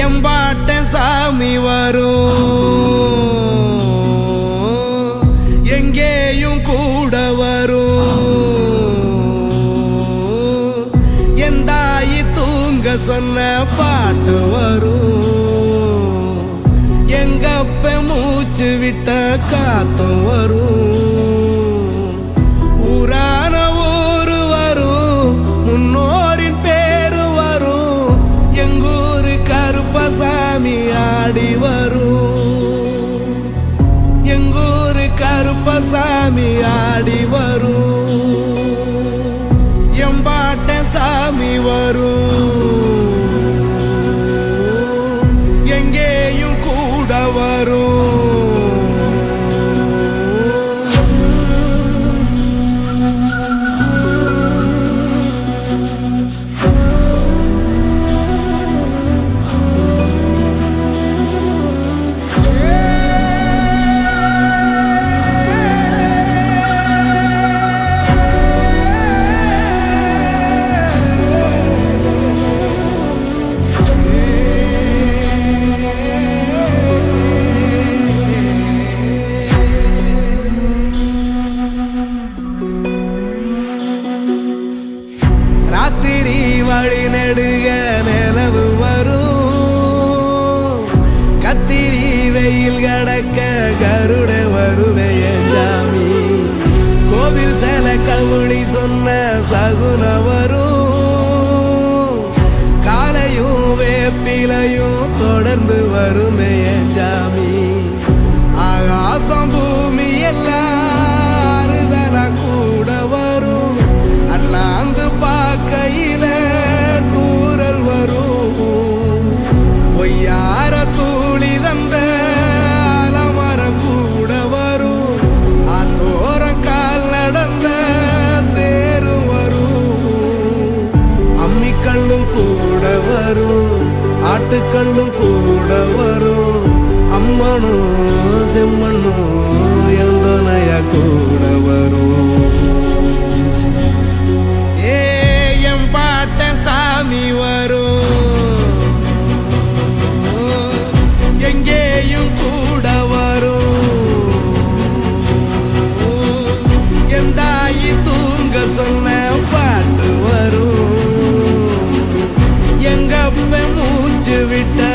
எம்பாட்ட சாமி வரும். எங்கேயும் கூட வரும். எந்தாயி தூங்க சொன்ன பாட்டு வரும். எங்கப்ப மூச்சு விட்ட காத்தும் வரும். ஆடி வரும். வழி நெடுக நிலவு வரும். கத்திரி வெயில் கடக்க கருட வருமைய சாமி. கோவில் சில கவுளி சொன்ன சகுன வரும். காலையும் வேப்பிலையும் தொடர்ந்து வருமே ஆட்டுக்கல்லும் கூட வரும். அம்மனும் செம்மண்ணும் எந்தனைய கூட வரும். விட்ட